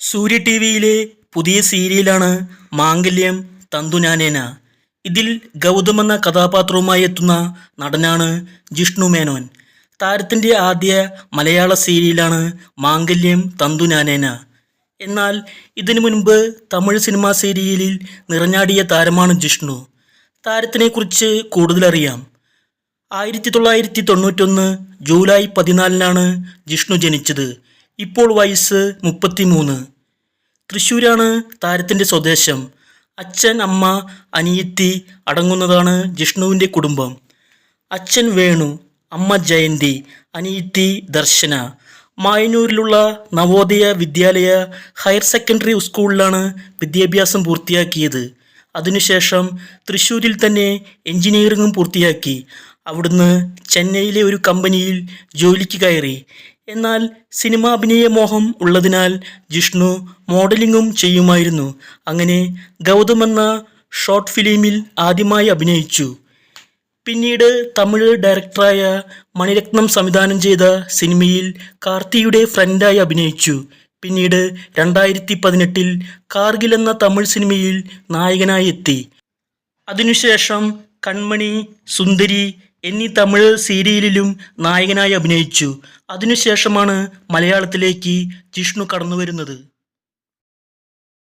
സൂര്യ T വിയിലെ പുതിയ സീരിയലാണ് മാംഗല്യം തന്തുനാനേന. ഇതിൽ ഗൗതം എന്ന കഥാപാത്രവുമായി എത്തുന്ന നടനാണ് ജിഷ്ണു മേനോൻ. താരത്തിന്റെ ആദ്യ മലയാള സീരിയലാണ് മാംഗല്യം തന്തുനാനേന. എന്നാൽ ഇതിനു മുൻപ് തമിഴ് സിനിമാ സീരിയലിൽ നിറഞ്ഞാടിയ താരമാണ് ജിഷ്ണു. താരത്തിനെക്കുറിച്ച് കൂടുതലറിയാം. ആയിരത്തി തൊള്ളായിരത്തി തൊണ്ണൂറ്റൊന്ന് ജൂലൈ പതിനാലിനാണ് ജിഷ്ണു ജനിച്ചത്. ഇപ്പോൾ വയസ്സ് മുപ്പത്തിമൂന്ന്. തൃശ്ശൂരാണ് താരത്തിന്റെ സ്വദേശം. അച്ഛൻ അമ്മ അനിയത്തി അടങ്ങുന്നതാണ് ജിഷ്ണുവിന്റെ കുടുംബം. അച്ഛൻ വേണു അമ്മ ജയന്തി അനിയത്തി ദർശന. മായനൂരിലുള്ള നവോദയ വിദ്യാലയ ഹയർ സെക്കൻഡറി സ്കൂളിലാണ് വിദ്യാഭ്യാസം പൂർത്തിയാക്കിയത്. അതിനുശേഷം തൃശ്ശൂരിൽ തന്നെ എഞ്ചിനീയറിംഗും പൂർത്തിയാക്കി. അവിടുന്ന് ചെന്നൈയിലെ ഒരു കമ്പനിയിൽ ജോലിക്ക് കയറി. എന്നാൽ സിനിമാഭിനയ മോഹം ഉള്ളതിനാൽ ജിഷ്ണു മോഡലിംഗും ചെയ്യുമായിരുന്നു. അങ്ങനെ ഗൗതം എന്ന ഷോർട്ട് ഫിലിമിൽ ആദ്യമായി അഭിനയിച്ചു. പിന്നീട് തമിഴ് ഡയറക്ടറായ മണിരത്നം സംവിധാനം ചെയ്ത സിനിമയിൽ കാർത്തിയുടെ ഫ്രണ്ടായി അഭിനയിച്ചു. പിന്നീട് രണ്ടായിരത്തി പതിനെട്ടിൽ കാർഗിൽ എന്ന തമിഴ് സിനിമയിൽ നായകനായി എത്തി. അതിനുശേഷം കൺമണി സുന്ദരി എന്നീ തമിഴ് സീരിയലിലും നായകനായി അഭിനയിച്ചു. അതിനുശേഷമാണ് മലയാളത്തിലേക്ക് ജിഷ്ണു കടന്നു വരുന്നത്